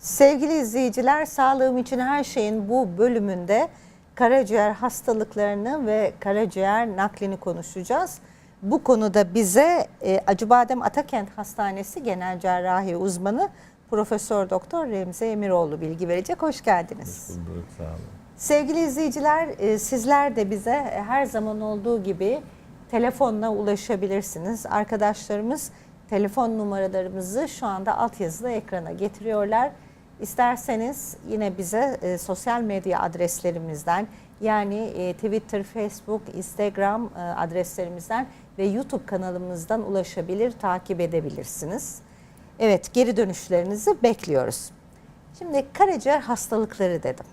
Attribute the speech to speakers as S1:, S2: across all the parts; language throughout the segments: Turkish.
S1: Sevgili izleyiciler, sağlığım için her şeyin bu bölümünde karaciğer hastalıklarını ve karaciğer naklini konuşacağız. Bu konuda bize e, Acıbadem Atakent Hastanesi Genel Cerrahi Uzmanı Profesör Doktor Remzi Emiroğlu bilgi verecek. Hoş geldiniz.
S2: Bulduk sağ olun.
S1: Sevgili izleyiciler, e, sizler de bize her zaman olduğu gibi telefonla ulaşabilirsiniz. Arkadaşlarımız telefon numaralarımızı şu anda altyazıda ekrana getiriyorlar. İsterseniz yine bize e, sosyal medya adreslerimizden yani e, Twitter, Facebook, Instagram e, adreslerimizden ve YouTube kanalımızdan ulaşabilir, takip edebilirsiniz. Evet, geri dönüşlerinizi bekliyoruz. Şimdi karaciğer hastalıkları dedim.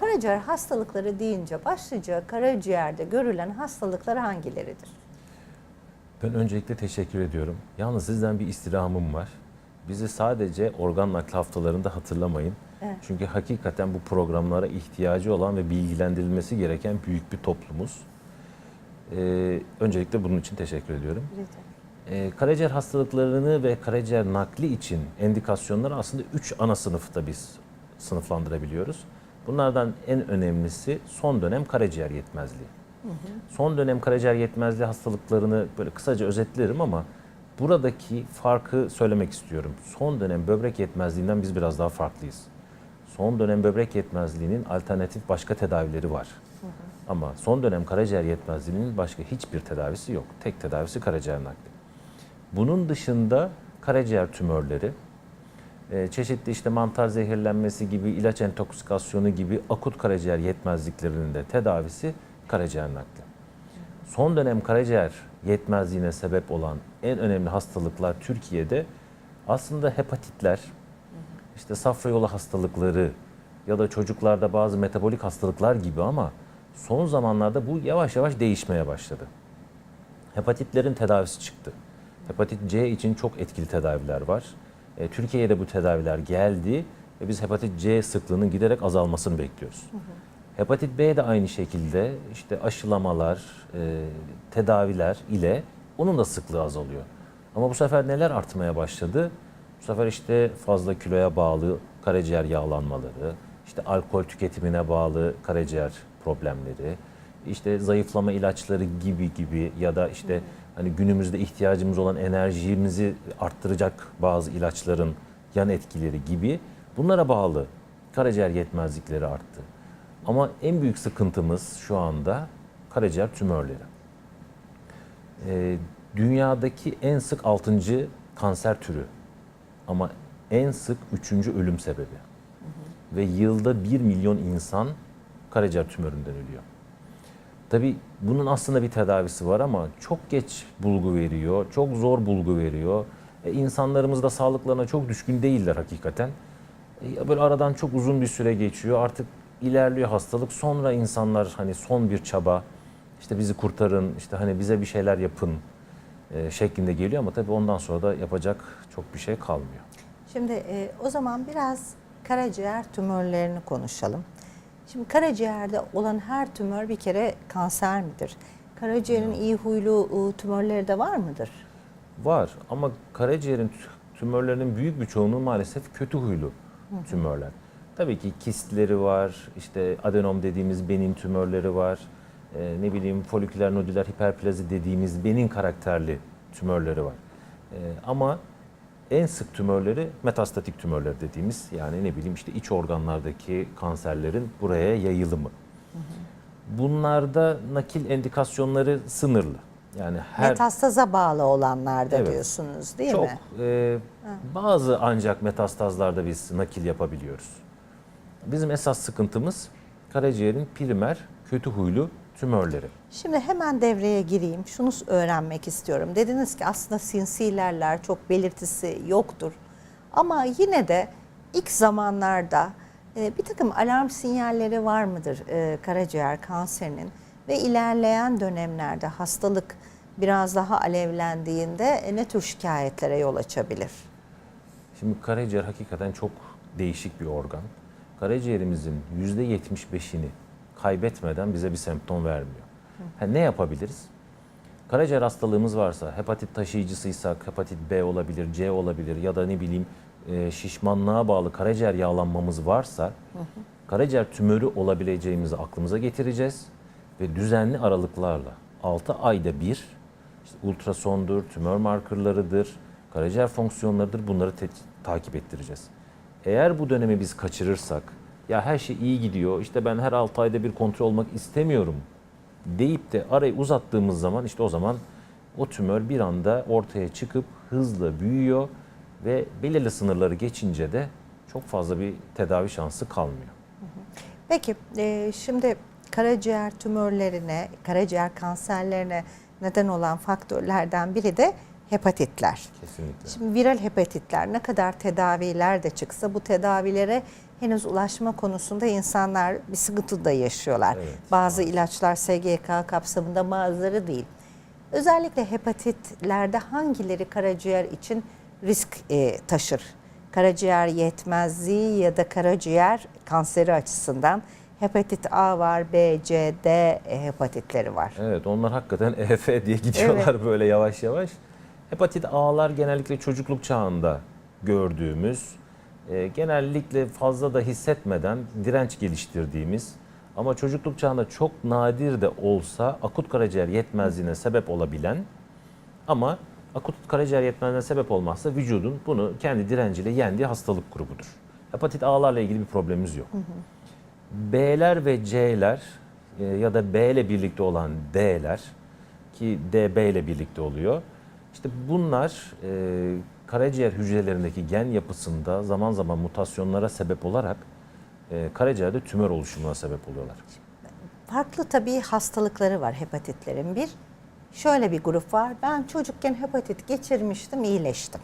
S1: Karaciğer hastalıkları deyince başlıca karaciğerde görülen hastalıklar hangileridir?
S2: Ben öncelikle teşekkür ediyorum. Yalnız sizden bir istirhamım var. Bizi sadece organ nakli haftalarında hatırlamayın.
S1: Evet.
S2: Çünkü hakikaten bu programlara ihtiyacı olan ve bilgilendirilmesi gereken büyük bir toplumuz. Ee, öncelikle bunun için teşekkür ediyorum. Ee, karaciğer hastalıklarını ve karaciğer nakli için endikasyonları aslında 3 ana sınıfta biz sınıflandırabiliyoruz. Bunlardan en önemlisi son dönem karaciğer yetmezliği. Son dönem karaciğer yetmezliği hastalıklarını böyle kısaca özetlerim ama buradaki farkı söylemek istiyorum. Son dönem böbrek yetmezliğinden biz biraz daha farklıyız. Son dönem böbrek yetmezliğinin alternatif başka tedavileri var. Ama son dönem karaciğer yetmezliğinin başka hiçbir tedavisi yok. Tek tedavisi karaciğer nakli. Bunun dışında karaciğer tümörleri, e, çeşitli işte mantar zehirlenmesi gibi, ilaç entoksikasyonu gibi akut karaciğer yetmezliklerinin de tedavisi karaciğer nakli. Son dönem karaciğer yetmezliğine sebep olan en önemli hastalıklar Türkiye'de aslında hepatitler, işte safra yolu hastalıkları ya da çocuklarda bazı metabolik hastalıklar gibi ama son zamanlarda bu yavaş yavaş değişmeye başladı. Hepatitlerin tedavisi çıktı. Hepatit C için çok etkili tedaviler var. E, Türkiye'ye bu tedaviler geldi ve biz hepatit C sıklığının giderek azalmasını bekliyoruz. Hepatit B de aynı şekilde işte aşılamalar, e, tedaviler ile onun da sıklığı azalıyor. Ama bu sefer neler artmaya başladı? Bu sefer işte fazla kiloya bağlı karaciğer yağlanmaları, işte alkol tüketimine bağlı karaciğer problemleri, işte zayıflama ilaçları gibi gibi ya da işte hani günümüzde ihtiyacımız olan enerjimizi arttıracak bazı ilaçların yan etkileri gibi bunlara bağlı karaciğer yetmezlikleri arttı. Ama en büyük sıkıntımız şu anda karaciğer tümörleri. Ee, dünyadaki en sık 6. kanser türü ama en sık 3. ölüm sebebi. Ve yılda 1 milyon insan karaciğer tümöründen ölüyor. Tabii bunun aslında bir tedavisi var ama çok geç bulgu veriyor, çok zor bulgu veriyor. E, insanlarımız da sağlıklarına çok düşkün değiller hakikaten. E, böyle aradan çok uzun bir süre geçiyor. Artık ilerliyor hastalık. Sonra insanlar hani son bir çaba, işte bizi kurtarın, işte hani bize bir şeyler yapın e, şeklinde geliyor ama tabii ondan sonra da yapacak çok bir şey kalmıyor.
S1: Şimdi e, o zaman biraz karaciğer tümörlerini konuşalım. Şimdi karaciğerde olan her tümör bir kere kanser midir? Karaciğerin iyi huylu tümörleri de var mıdır?
S2: Var ama karaciğerin tü- tümörlerinin büyük bir çoğunluğu maalesef kötü huylu tümörler. Tabii ki kistleri var, işte adenom dediğimiz benin tümörleri var, e, ne bileyim foliküler nodüler hiperplazi dediğimiz benin karakterli tümörleri var. E, ama en sık tümörleri metastatik tümörler dediğimiz yani ne bileyim işte iç organlardaki kanserlerin buraya yayılımı. Bunlarda nakil endikasyonları sınırlı. Yani her
S1: Metastaza bağlı olanlarda
S2: Evet.
S1: diyorsunuz değil
S2: çok
S1: mi?
S2: e, bazı ancak metastazlarda biz nakil yapabiliyoruz. Bizim esas sıkıntımız karaciğerin primer kötü huylu tümörleri.
S1: Şimdi hemen devreye gireyim. Şunu öğrenmek istiyorum. Dediniz ki aslında sinsilerler çok belirtisi yoktur. Ama yine de ilk zamanlarda e, bir takım alarm sinyalleri var mıdır e, karaciğer kanserinin? Ve ilerleyen dönemlerde hastalık biraz daha alevlendiğinde e, ne tür şikayetlere yol açabilir?
S2: Şimdi karaciğer hakikaten çok değişik bir organ. Karaciğerimizin %75'ini kaybetmeden bize bir semptom vermiyor. Ha, ne yapabiliriz? Karaciğer hastalığımız varsa, hepatit taşıyıcısıysak, hepatit B olabilir, C olabilir ya da ne bileyim e, şişmanlığa bağlı karaciğer yağlanmamız varsa karaciğer tümörü olabileceğimizi aklımıza getireceğiz ve düzenli aralıklarla 6 ayda bir işte ultrasondur, tümör markerlarıdır, karaciğer fonksiyonlarıdır bunları takip ettireceğiz. Eğer bu dönemi biz kaçırırsak ya her şey iyi gidiyor işte ben her 6 ayda bir kontrol olmak istemiyorum deyip de arayı uzattığımız zaman işte o zaman o tümör bir anda ortaya çıkıp hızla büyüyor ve belirli sınırları geçince de çok fazla bir tedavi şansı kalmıyor.
S1: Peki e, şimdi karaciğer tümörlerine, karaciğer kanserlerine neden olan faktörlerden biri de hepatitler.
S2: Kesinlikle.
S1: Şimdi viral hepatitler ne kadar tedaviler de çıksa bu tedavilere henüz ulaşma konusunda insanlar bir sıkıntı da yaşıyorlar.
S2: Evet,
S1: Bazı ilaçlar SGK kapsamında bazıları değil. Özellikle hepatitlerde hangileri karaciğer için risk e, taşır? Karaciğer yetmezliği ya da karaciğer kanseri açısından hepatit A var, B, C, D e, hepatitleri var.
S2: Evet onlar hakikaten EF diye gidiyorlar böyle yavaş yavaş. Hepatit A'lar genellikle çocukluk çağında gördüğümüz, e, genellikle fazla da hissetmeden direnç geliştirdiğimiz ama çocukluk çağında çok nadir de olsa akut karaciğer yetmezliğine sebep olabilen ama akut karaciğer yetmezliğine sebep olmazsa vücudun bunu kendi direnciyle yendiği hastalık grubudur. Hepatit A'larla ilgili bir problemimiz yok. B'ler ve C'ler e, ya da B ile birlikte olan D'ler ki D B ile birlikte oluyor. İşte bunlar e, karaciğer hücrelerindeki gen yapısında zaman zaman mutasyonlara sebep olarak e, karaciğerde tümör oluşumuna sebep oluyorlar.
S1: Farklı tabii hastalıkları var hepatitlerin. Bir, şöyle bir grup var. Ben çocukken hepatit geçirmiştim, iyileştim.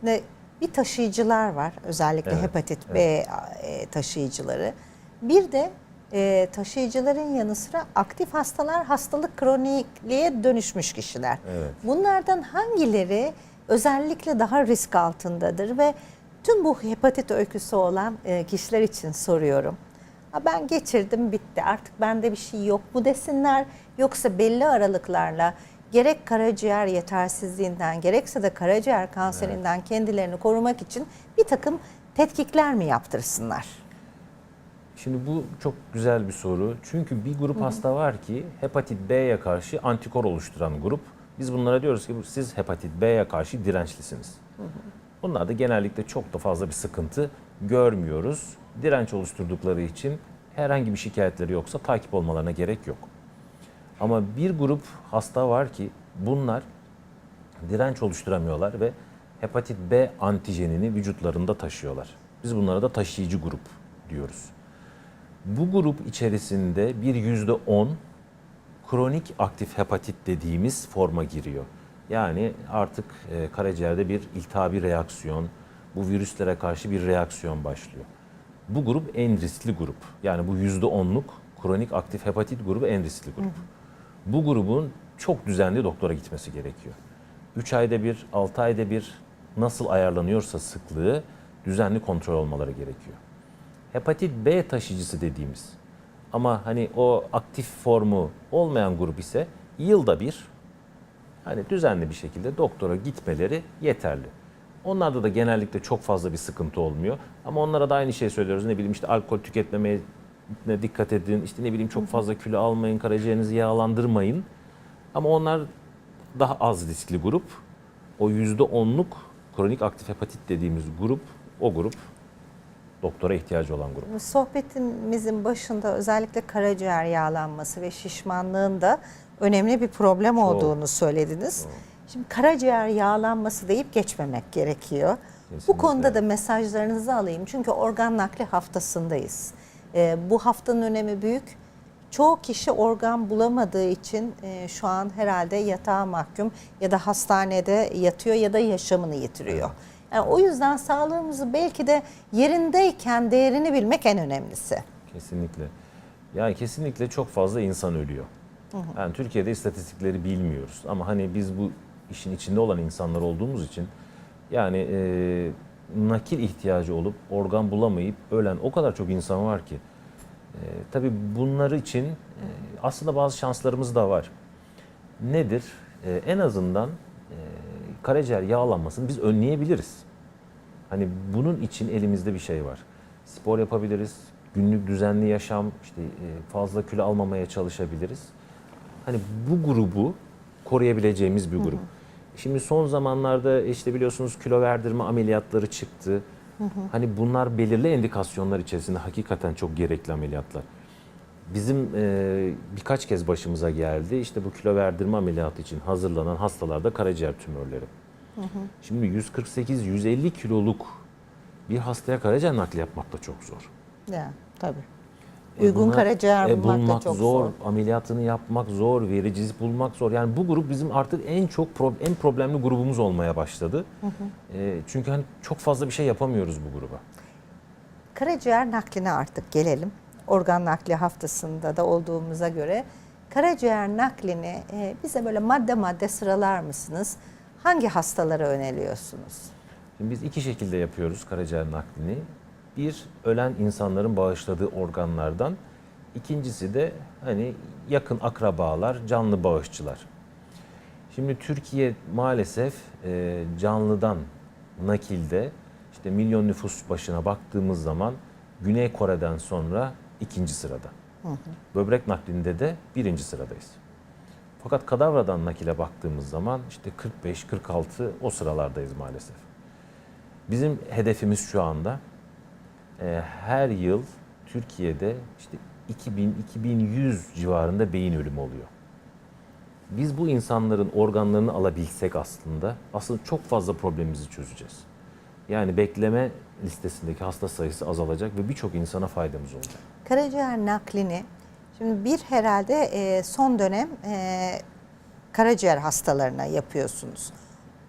S1: Şimdi bir taşıyıcılar var, özellikle
S2: Evet,
S1: hepatit B e, taşıyıcıları. Bir de e, taşıyıcıların yanı sıra aktif hastalar, hastalık kronikliğe dönüşmüş kişiler.
S2: Evet.
S1: Bunlardan hangileri özellikle daha risk altındadır ve tüm bu hepatit öyküsü olan e, kişiler için soruyorum. Ha ben geçirdim bitti artık bende bir şey yok mu desinler yoksa belli aralıklarla gerek karaciğer yetersizliğinden gerekse de karaciğer kanserinden kendilerini korumak için bir takım tetkikler mi yaptırsınlar?
S2: Şimdi bu çok güzel bir soru. Çünkü bir grup hasta var ki hepatit B'ye karşı antikor oluşturan grup. Biz bunlara diyoruz ki siz hepatit B'ye karşı dirençlisiniz. Bunlar da genellikle çok da fazla bir sıkıntı görmüyoruz. Direnç oluşturdukları için herhangi bir şikayetleri yoksa takip olmalarına gerek yok. Ama bir grup hasta var ki bunlar direnç oluşturamıyorlar ve hepatit B antijenini vücutlarında taşıyorlar. Biz bunlara da taşıyıcı grup diyoruz. Bu grup içerisinde bir yüzde on kronik aktif hepatit dediğimiz forma giriyor. Yani artık e, karaciğerde bir iltihabi reaksiyon, bu virüslere karşı bir reaksiyon başlıyor. Bu grup en riskli grup. Yani bu yüzde onluk kronik aktif hepatit grubu en riskli grup. Bu grubun çok düzenli doktora gitmesi gerekiyor. 3 ayda bir, 6 ayda bir nasıl ayarlanıyorsa sıklığı düzenli kontrol olmaları gerekiyor. Hepatit B taşıyıcısı dediğimiz ama hani o aktif formu olmayan grup ise yılda bir hani düzenli bir şekilde doktora gitmeleri yeterli. Onlarda da genellikle çok fazla bir sıkıntı olmuyor. Ama onlara da aynı şeyi söylüyoruz. Ne bileyim işte alkol tüketmemeye dikkat edin. İşte ne bileyim çok fazla kilo almayın, karaciğerinizi yağlandırmayın. Ama onlar daha az riskli grup. O yüzde onluk kronik aktif hepatit dediğimiz grup, o grup doktora ihtiyacı olan grup.
S1: Sohbetimizin başında özellikle karaciğer yağlanması ve şişmanlığın da önemli bir problem olduğunu söylediniz. Şimdi karaciğer yağlanması deyip geçmemek gerekiyor. Bu
S2: Kesinlikle.
S1: konuda da mesajlarınızı alayım. Çünkü organ nakli haftasındayız. Ee, bu haftanın önemi büyük. Çoğu kişi organ bulamadığı için e, şu an herhalde yatağa mahkum ya da hastanede yatıyor ya da yaşamını yitiriyor. Yani o yüzden sağlığımızı belki de yerindeyken değerini bilmek en önemlisi.
S2: Kesinlikle. Yani kesinlikle çok fazla insan ölüyor. Yani Türkiye'de istatistikleri bilmiyoruz ama hani biz bu işin içinde olan insanlar olduğumuz için yani e, nakil ihtiyacı olup organ bulamayıp ölen o kadar çok insan var ki. E, tabii bunları için e, aslında bazı şanslarımız da var. Nedir? E, en azından e, karaciğer yağlanmasını biz önleyebiliriz. Hani bunun için elimizde bir şey var. Spor yapabiliriz, günlük düzenli yaşam, işte e, fazla kilo almamaya çalışabiliriz. Hani bu grubu koruyabileceğimiz bir grup. Şimdi son zamanlarda işte biliyorsunuz kilo verdirme ameliyatları çıktı. Hani bunlar belirli endikasyonlar içerisinde hakikaten çok gerekli ameliyatlar. Bizim e, birkaç kez başımıza geldi. İşte bu kilo verdirme ameliyatı için hazırlanan hastalarda karaciğer tümörleri. Şimdi 148-150 kiloluk bir hastaya karaciğer nakli yapmak da çok zor.
S1: Ya tabii.
S2: E,
S1: Uygun
S2: buna-
S1: karaciğer
S2: e,
S1: bulmak,
S2: bulmak
S1: da çok
S2: zor,
S1: zor.
S2: ameliyatını yapmak zor, vericisi bulmak zor. Yani bu grup bizim artık en çok pro- en problemli grubumuz olmaya başladı. E, çünkü hani çok fazla bir şey yapamıyoruz bu gruba.
S1: Karaciğer nakline artık gelelim. Organ nakli haftasında da olduğumuza göre karaciğer naklini e, bize böyle madde madde sıralar mısınız? Hangi hastalara öneriyorsunuz?
S2: Şimdi biz iki şekilde yapıyoruz karaciğer naklini. Bir, ölen insanların bağışladığı organlardan. İkincisi de hani yakın akrabalar, canlı bağışçılar. Şimdi Türkiye maalesef e, canlıdan nakilde işte milyon nüfus başına baktığımız zaman Güney Kore'den sonra ikinci sırada. Böbrek naklinde de birinci sıradayız. Fakat kadavradan nakile baktığımız zaman işte 45-46 o sıralardayız maalesef. Bizim hedefimiz şu anda e, her yıl Türkiye'de işte 2000-2100 civarında beyin ölümü oluyor. Biz bu insanların organlarını alabilsek aslında aslında çok fazla problemimizi çözeceğiz. Yani bekleme listesindeki hasta sayısı azalacak ve birçok insana faydamız olacak.
S1: Karaciğer naklini şimdi bir herhalde e, son dönem e, karaciğer hastalarına yapıyorsunuz.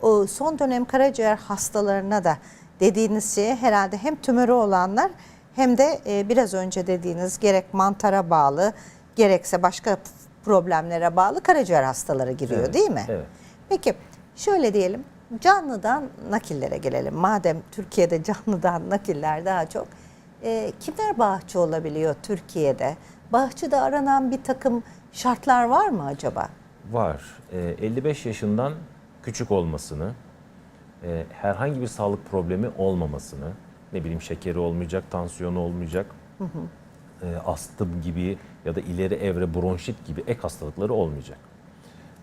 S1: O son dönem karaciğer hastalarına da dediğiniz şey herhalde hem tümörü olanlar hem de e, biraz önce dediğiniz gerek mantara bağlı gerekse başka problemlere bağlı karaciğer hastaları giriyor
S2: Evet,
S1: değil mi?
S2: evet.
S1: Peki şöyle diyelim canlıdan nakillere gelelim. Madem Türkiye'de canlıdan nakiller daha çok. E, kimler bağışçı olabiliyor Türkiye'de? Bağışçıda aranan bir takım şartlar var mı acaba?
S2: Var. Ee, 55 yaşından küçük olmasını, e, herhangi bir sağlık problemi olmamasını, ne bileyim şekeri olmayacak, tansiyonu olmayacak, e, astım gibi ya da ileri evre bronşit gibi ek hastalıkları olmayacak.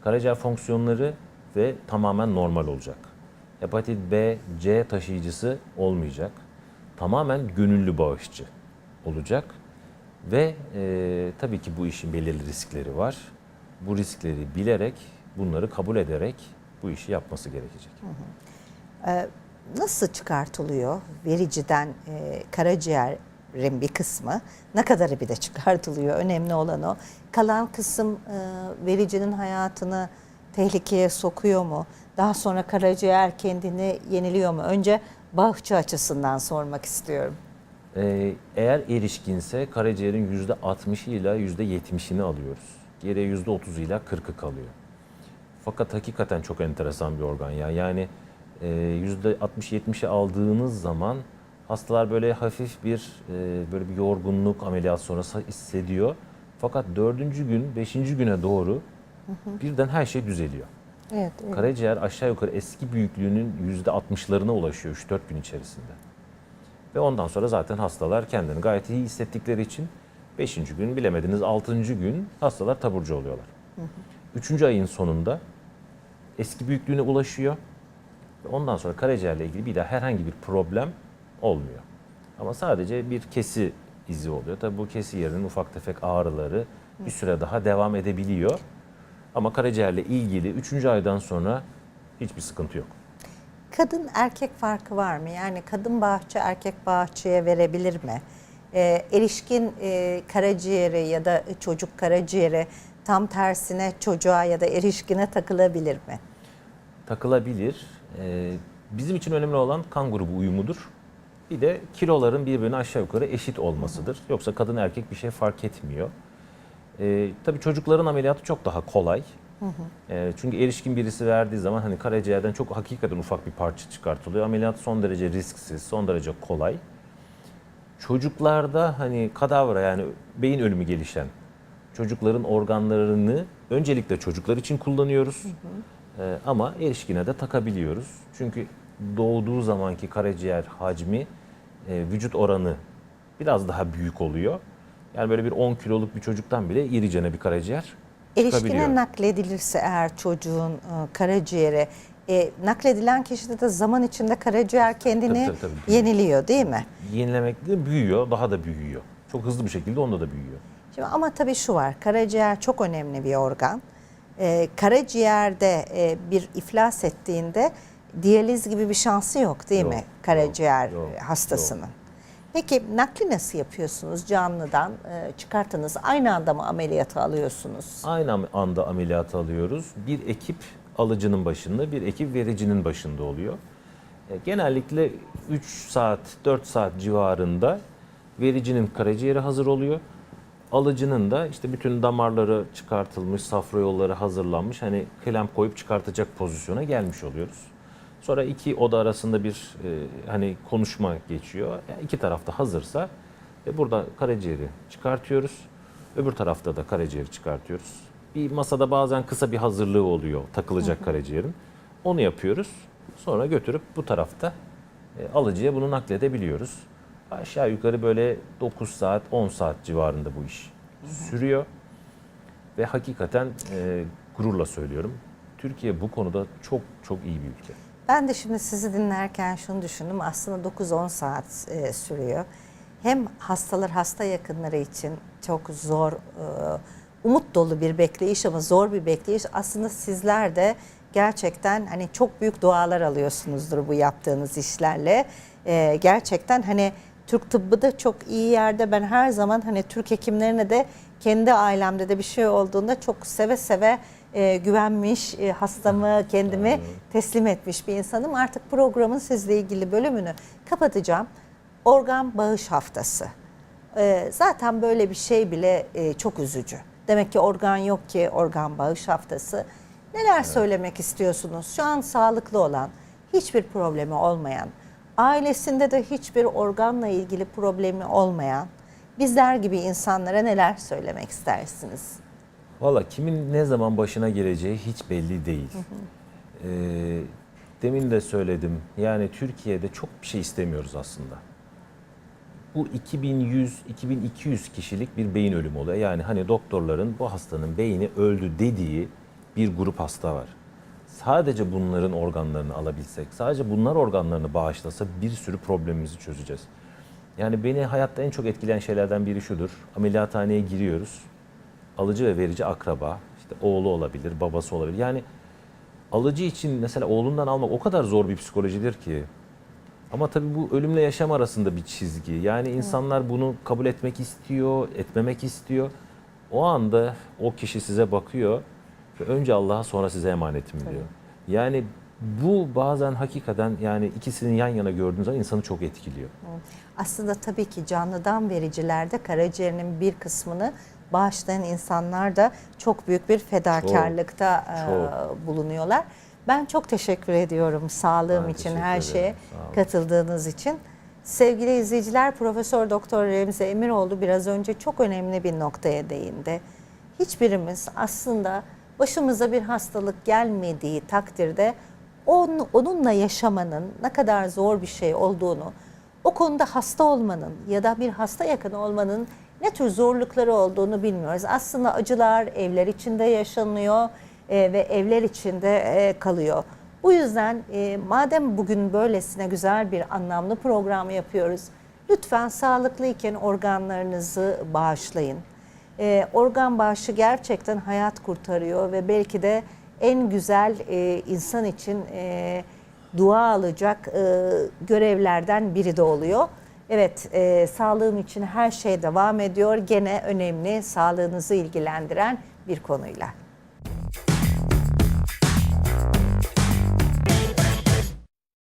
S2: Karaciğer fonksiyonları ve tamamen normal olacak. Hepatit B, C taşıyıcısı olmayacak. Tamamen gönüllü bağışçı olacak. Ve e, tabii ki bu işin belirli riskleri var. Bu riskleri bilerek, bunları kabul ederek bu işi yapması gerekecek.
S1: Nasıl çıkartılıyor vericiden e, karaciğerin bir kısmı? Ne kadarı bir de çıkartılıyor? Önemli olan o. Kalan kısım e, vericinin hayatını tehlikeye sokuyor mu? Daha sonra karaciğer kendini yeniliyor mu? Önce bağışçı açısından sormak istiyorum.
S2: Ee, eğer erişkinse karaciğerin %60'ı ile %70'ini alıyoruz. Geriye %30'u ile 40'ı kalıyor. Fakat hakikaten çok enteresan bir organ ya. Yani e, %60-70'i aldığınız zaman hastalar böyle hafif bir e, böyle bir yorgunluk ameliyat sonrası hissediyor. Fakat dördüncü gün, beşinci güne doğru birden her şey düzeliyor.
S1: Evet.
S2: Karaciğer aşağı yukarı eski büyüklüğünün %60'larına ulaşıyor 3-4 gün içerisinde. Ve ondan sonra zaten hastalar kendini gayet iyi hissettikleri için 5. gün bilemediniz 6. gün hastalar taburcu oluyorlar. 3. ayın sonunda eski büyüklüğüne ulaşıyor. Ve ondan sonra karaciğerle ilgili bir daha herhangi bir problem olmuyor. Ama sadece bir kesi izi oluyor. Tabii bu kesi yerinin ufak tefek ağrıları bir süre daha devam edebiliyor. Ama karaciğerle ilgili 3. aydan sonra hiçbir sıkıntı yok.
S1: Kadın erkek farkı var mı? Yani kadın bağışçı erkek bağışçıya verebilir mi? Ee, erişkin e, karaciğeri ya da çocuk karaciğeri tam tersine çocuğa ya da erişkine takılabilir mi?
S2: takılabilir. Ee, bizim için önemli olan kan grubu uyumudur. Bir de kiloların birbirine aşağı yukarı eşit olmasıdır. Yoksa kadın erkek bir şey fark etmiyor. Ee, tabii çocukların ameliyatı çok daha kolay. Ee, çünkü erişkin birisi verdiği zaman hani karaciğerden çok hakikaten ufak bir parça çıkartılıyor. Ameliyat son derece risksiz, son derece kolay. Çocuklarda hani kadavra yani beyin ölümü gelişen çocukların organlarını öncelikle çocuklar için kullanıyoruz. Ee, ama erişkine de takabiliyoruz. Çünkü doğduğu zamanki karaciğer hacmi, e, vücut oranı biraz daha büyük oluyor. Yani böyle bir 10 kiloluk bir çocuktan bile iricene bir karaciğer.
S1: Erişkine nakledilirse eğer çocuğun e, karaciğeri e, nakledilen kişide de zaman içinde karaciğer kendini
S2: Tabii, tabii, tabii.
S1: yeniliyor değil mi?
S2: Yenilemekte büyüyor, daha da büyüyor. Çok hızlı bir şekilde onda da büyüyor.
S1: Şimdi ama tabii şu var, karaciğer çok önemli bir organ. Ee, karaciğerde e, bir iflas ettiğinde diyaliz gibi bir şansı yok değil
S2: Yok,
S1: mi karaciğer
S2: yok,
S1: hastasının? Peki nakli nasıl yapıyorsunuz canlıdan e, çıkarttınız aynı anda mı ameliyata alıyorsunuz?
S2: Aynı anda ameliyat alıyoruz. Bir ekip alıcının başında, bir ekip vericinin başında oluyor. E, Genellikle 3 saat, 4 saat civarında vericinin karaciğeri hazır oluyor. Alıcının da işte bütün damarları çıkartılmış, safra yolları hazırlanmış. Hani klemp koyup çıkartacak pozisyona gelmiş oluyoruz. Sonra iki oda arasında bir e, hani konuşma geçiyor. Yani iki tarafta hazırsa e, burada karaciğeri çıkartıyoruz. Öbür tarafta da karaciğeri çıkartıyoruz. Bir masada bazen kısa bir hazırlığı oluyor takılacak karaciğerin. Onu yapıyoruz. Sonra götürüp bu tarafta e, alıcıya bunu nakledebiliyoruz. Aşağı yukarı böyle 9 saat 10 saat civarında bu iş sürüyor. Ve hakikaten e, gururla söylüyorum. Türkiye bu konuda çok çok iyi bir ülke.
S1: Ben de şimdi sizi dinlerken şunu düşündüm. Aslında 9-10 saat e, sürüyor. Hem hastalar hasta yakınları için çok zor, e, umut dolu bir bekleyiş ama zor bir bekleyiş. Aslında sizler de gerçekten hani çok büyük dualar alıyorsunuzdur bu yaptığınız işlerle. E, gerçekten hani Türk tıbbı da çok iyi yerde. Ben her zaman hani Türk hekimlerine de kendi ailemde de bir şey olduğunda çok seve seve e, güvenmiş, e, hastamı, kendimi teslim etmiş bir insanım. Artık programın sizle ilgili bölümünü kapatacağım. Organ bağış haftası. E, zaten böyle bir şey bile e, çok üzücü. Demek ki organ yok ki organ bağış haftası. Neler söylemek istiyorsunuz? Şu an sağlıklı olan, hiçbir problemi olmayan, ailesinde de hiçbir organla ilgili problemi olmayan bizler gibi insanlara neler söylemek istersiniz?
S2: Valla kimin ne zaman başına geleceği hiç belli değil. Ee, demin de söyledim. Yani Türkiye'de çok bir şey istemiyoruz aslında. Bu 2100-2200 kişilik bir beyin ölümü oluyor. Yani hani doktorların bu hastanın beyni öldü dediği bir grup hasta var. Sadece bunların organlarını alabilsek, sadece bunlar organlarını bağışlasa bir sürü problemimizi çözeceğiz. Yani beni hayatta en çok etkileyen şeylerden biri şudur. Ameliyathaneye giriyoruz alıcı ve verici akraba, işte oğlu olabilir, babası olabilir. Yani alıcı için mesela oğlundan almak o kadar zor bir psikolojidir ki. Ama tabii bu ölümle yaşam arasında bir çizgi. Yani insanlar bunu kabul etmek istiyor, etmemek istiyor. O anda o kişi size bakıyor ve önce Allah'a sonra size emanetim diyor. Yani bu bazen hakikaten yani ikisini yan yana gördüğünüz zaman insanı çok etkiliyor.
S1: Aslında tabii ki canlıdan vericilerde karaciğerinin bir kısmını bağışlayan insanlar da çok büyük bir fedakarlıkta e,
S2: çok.
S1: bulunuyorlar. Ben çok teşekkür ediyorum sağlığım
S2: Ben
S1: için, her şeye katıldığınız için. Sevgili izleyiciler, Profesör Doktor Remzi Emiroğlu biraz önce çok önemli bir noktaya değindi. Hiçbirimiz aslında başımıza bir hastalık gelmediği takdirde on- onunla yaşamanın ne kadar zor bir şey olduğunu, o konuda hasta olmanın ya da bir hasta yakın olmanın ne tür zorlukları olduğunu bilmiyoruz. Aslında acılar evler içinde yaşanıyor e, ve evler içinde e, kalıyor. Bu yüzden e, madem bugün böylesine güzel bir anlamlı program yapıyoruz, lütfen sağlıklıyken organlarınızı bağışlayın. E, organ bağışı gerçekten hayat kurtarıyor ve belki de en güzel e, insan için e, dua alacak e, görevlerden biri de oluyor. Evet, e, sağlığım için her şey devam ediyor. Gene önemli, sağlığınızı ilgilendiren bir konuyla.